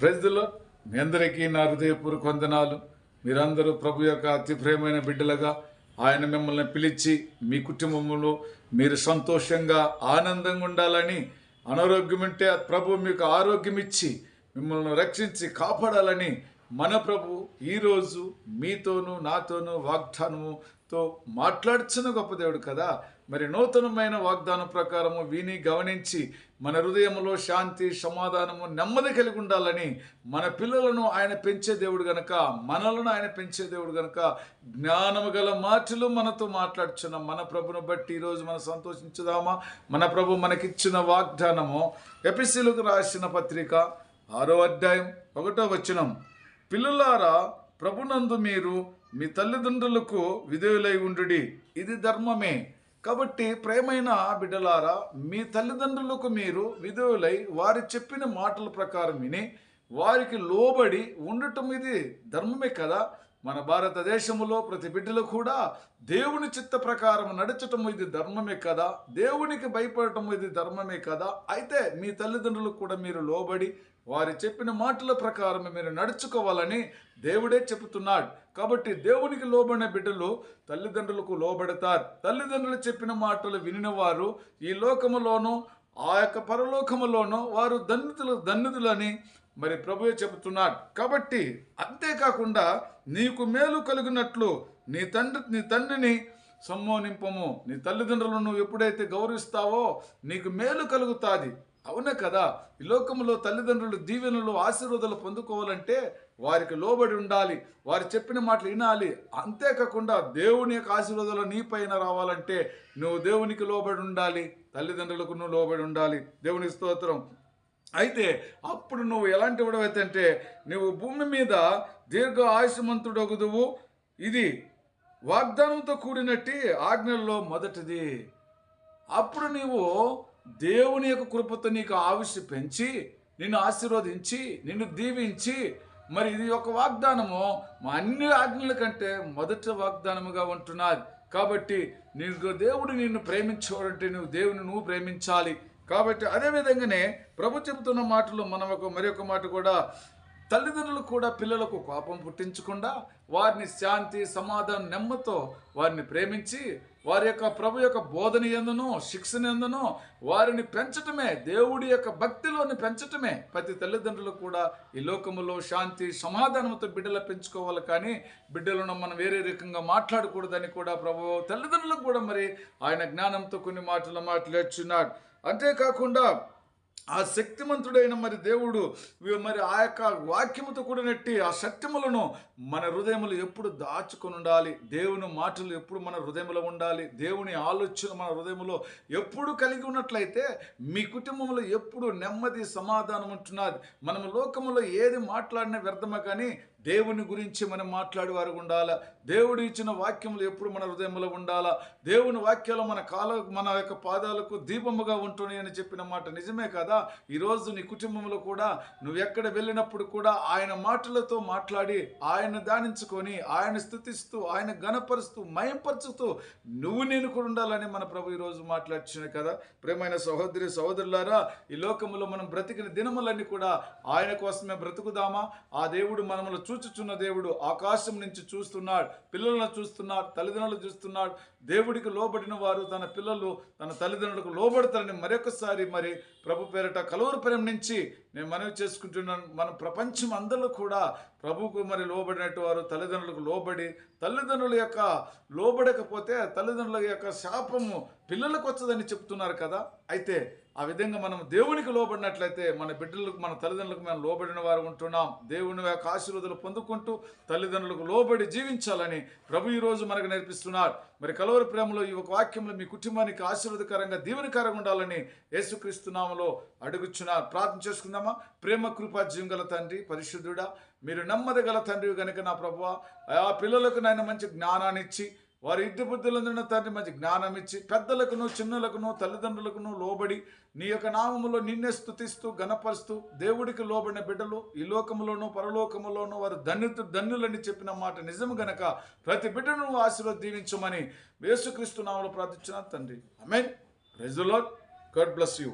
ప్రజల్లో మీ అందరికీ నా హృదయపూర్వక వందనాలు. మీరందరూ ప్రభు యొక్క అతి ప్రేమైన బిడ్డలుగా ఆయన మిమ్మల్ని పిలిచి మీ కుటుంబంలో మీరు సంతోషంగా ఆనందంగా ఉండాలని అనారోగ్యం ఉంటే ప్రభు మీకు ఆరోగ్యం ఇచ్చి మిమ్మల్ని రక్షించి కాపాడాలని మన ప్రభు ఈరోజు మీతోనూ నాతోనూ వాగ్దానముతో మాట్లాడుచున్న గొప్ప దేవుడు కదా. మరి నూతనమైన వాగ్దానం ప్రకారము విని గమనించి మన హృదయంలో శాంతి సమాధానము నెమ్మది కలిగి ఉండాలని మన పిల్లలను ఆయన పెంచే దేవుడు గనక మనలను ఆయన పెంచే దేవుడు గనక జ్ఞానము గల మాటలు మనతో మాట్లాడుచున్నాం మన ప్రభును బట్టి ఈరోజు మనం సంతోషించుదామా? మన ప్రభు మనకిచ్చిన వాగ్దానము ఎపిసిలకు రాసిన పత్రిక ఆరో అధ్యాయం ఒకటో వచనం. పిల్లులారా ప్రభునందు మీరు మీ తల్లిదండ్రులకు విధేయులై ఉండుడి. ఇది ధర్మమే. కాబట్టి ప్రేమైన బిడ్డలారా మీ తల్లిదండ్రులకు మీరు విధేయులై వారి చెప్పిన మాటల ప్రకారం విని వారికి లోబడి ఉండటం ఇది ధర్మమే కదా? మన భారతదేశంలో ప్రతి బిడ్డలు కూడా దేవుని చిత్త ప్రకారం నడచటం ఇది ధర్మమే కదా? దేవునికి భయపడటం ఇది ధర్మమే కదా? అయితే మీ తల్లిదండ్రులకు కూడా మీరు లోబడి వారి చెప్పిన మాటల ప్రకారం మీరు నడుచుకోవాలని దేవుడే చెబుతున్నాడు. కాబట్టి దేవునికి లోబడిన బిడ్డలు తల్లిదండ్రులకు లోబడతారు. తల్లిదండ్రులు చెప్పిన మాటలు వినిన వారు ఈ లోకములోనూ ఆ యొక్క పరలోకములోనూ వారు ధన్యతులు ధన్యుతులని మరి ప్రభువే చెబుతున్నాడు. కాబట్టి అంతేకాకుండా నీకు మేలు కలిగినట్లు నీ తండ్రి నీ తండ్రిని సమ్మోనింపము. నీ తల్లిదండ్రులను నువ్వు ఎప్పుడైతే గౌరవిస్తావో నీకు మేలు కలుగుతాది. అవునే కదా? ఈ లోకంలో తల్లిదండ్రులు దీవెనలు ఆశీర్వాదాలు పొందుకోవాలంటే వారికి లోబడి ఉండాలి. వారు చెప్పిన మాటలు వినాలి. అంతేకాకుండా దేవుని యొక్క ఆశీర్వాదాలు నీ పైన రావాలంటే నువ్వు దేవునికి లోబడి ఉండాలి. తల్లిదండ్రులకు నువ్వు లోబడి ఉండాలి. దేవుని స్తోత్రం. అయితే అప్పుడు నువ్వు ఎలాంటి వాడవైతే అంటే నువ్వు భూమి మీద దీర్ఘ ఆయుష్మంతుడగుదువు. ఇది వాగ్దానంతో కూడినట్టి ఆజ్ఞల్లో మొదటిది. అప్పుడు నీవు దేవుని యొక్క కృపతో నీకు ఆవిష్ పెంచి నిన్ను ఆశీర్వదించి నిన్ను దీవించి మరి ఇది ఒక వాగ్దానము. మా అన్ని ఆజ్ఞల కంటే మొదటి వాగ్దానముగా ఉంటున్నది కాబట్టి నీకు దేవుడు నిన్ను ప్రేమించాడంటే నువ్వు దేవుని నువ్వు ప్రేమించాలి. కాబట్టి అదే విధంగానే ప్రభు చెబుతున్న మాటలు మనం ఒక మరి ఒక మాట కూడా తల్లిదండ్రులు కూడా పిల్లలకు కోపం పుట్టించకుండా వారిని శాంతి సమాధానం నెమ్మతో వారిని ప్రేమించి వారి యొక్క ప్రభు యొక్క బోధన ఎందునో శిక్షణ ఎందునో వారిని పెంచటమే దేవుడి యొక్క భక్తిలోని పెంచటమే ప్రతి తల్లిదండ్రులు కూడా ఈ లోకములో శాంతి సమాధానంతో బిడ్డలు పెంచుకోవాలి కానీ బిడ్డలను మనం వేరే రకంగా మాట్లాడకూడదని కూడా ప్రభు తల్లిదండ్రులకు కూడా మరి ఆయన జ్ఞానంతో కొన్ని మాటలు మాట్లాడుచున్నాడు అంతేకాకుండా ఆ శక్తిమంతుడైన మరి దేవుడు మరి ఆ యొక్క వాక్యముతో కూడినట్టి ఆ సత్యములను మన హృదయములు ఎప్పుడు దాచుకొని ఉండాలి. దేవుని మాటలు ఎప్పుడు మన హృదయంలో ఉండాలి. దేవుని ఆలోచన మన హృదయంలో ఎప్పుడు కలిగి ఉన్నట్లయితే మీ కుటుంబంలో ఎప్పుడు నెమ్మది సమాధానం ఉంటున్నది. మనం లోకములో ఏది మాట్లాడినా వ్యర్థమే కానీ దేవుని గురించి మనం మాట్లాడేవారు ఉండాలా? దేవుడు ఇచ్చిన వాక్యములు ఎప్పుడు మన హృదయంలో ఉండాలా? దేవుని వాక్యాలు మన కాల మన యొక్క పాదాలకు దీపముగా ఉంటున్నాయి అని చెప్పిన మాట నిజమే కదా? ఈరోజు నీ కుటుంబంలో కూడా నువ్వు ఎక్కడ వెళ్ళినప్పుడు కూడా ఆయన మాటలతో మాట్లాడి ఆయన ధ్యానించుకొని ఆయన స్థుతిస్తూ ఆయన గణపరుస్తూ మయంపరుచుతూ నువ్వు నేను కూడా ఉండాలని మన ప్రభు ఈరోజు మాట్లాడుచున్నాయి కదా? ప్రేమైన సహోదరి సహోదరులారా ఈ లోకములో మనం బ్రతికిన దినములన్నీ కూడా ఆయన కోసమే బ్రతుకుదామా? ఆ దేవుడు మనములు చూచుచున్న దేవుడు ఆకాశం నుంచి చూస్తున్నాడు పిల్లలను చూస్తున్నాడు తల్లిదండ్రులు చూస్తున్నాడు. దేవుడికి లోబడిన వారు తన పిల్లలు తన తల్లిదండ్రులకు లోబడతారని మరొకసారి మరి ప్రభు పేరట కలువరు ప్రేమ నుంచి నేను మనవి చేసుకుంటున్నాను. మన ప్రపంచం అందరిలో కూడా ప్రభువుకు మరి లోబడినట్టు వారు తల్లిదండ్రులకు లోబడి తల్లిదండ్రుల యొక్క లోబడకపోతే తల్లిదండ్రుల యొక్క శాపము పిల్లలకు వచ్చదని చెప్తున్నారు కదా. అయితే ఆ విధంగా మనం దేవునికి లోబడినట్లయితే మన బిడ్డలకు మన తల్లిదండ్రులకు మనం లోబడిన వారు ఉంటున్నాం. దేవుని యొక్క ఆశీర్వదాలు పొందుకుంటూ తల్లిదండ్రులకు లోబడి జీవించాలని ప్రభు ఈ రోజు మనకు నేర్పిస్తున్నారు మరి కలవరి ప్రేమలో ఈ ఒక వాక్యంలో మీ కుటుంబానికి ఆశీర్వదకరంగా దీవెనకరంగా ఉండాలని యేసుక్రీస్తు అడుగుచున్న. ప్రార్థన చేసుకుందామా? ప్రేమ కృపా జీవం గల తండ్రి పరిశుద్ధుడా మీరు నమ్మదగల తండ్రి గనుక నా ప్రభు ఆ పిల్లలకు నాయన మంచి జ్ఞానాన్ని ఇచ్చి వారి ఇద్దరు బుద్ధులందున తండ్రి మంచి జ్ఞానం ఇచ్చి పెద్దలకును చిన్నలకును తల్లిదండ్రులకును లోబడి నీ యొక్క నామములో నిన్నే స్థుతిస్తూ గణపరుస్తూ దేవుడికి లోబడిన బిడ్డలు ఈ లోకములోను పరలోకములోను వారు ధన్యుతు ధన్యులని చెప్పిన మాట నిజం గనక ప్రతి బిడ్డను ఆశీర్వదీవించమని వేసుక్రీస్తు నామలు నామలో ప్రార్థించిన తండ్రి. I mean Lord. God bless you.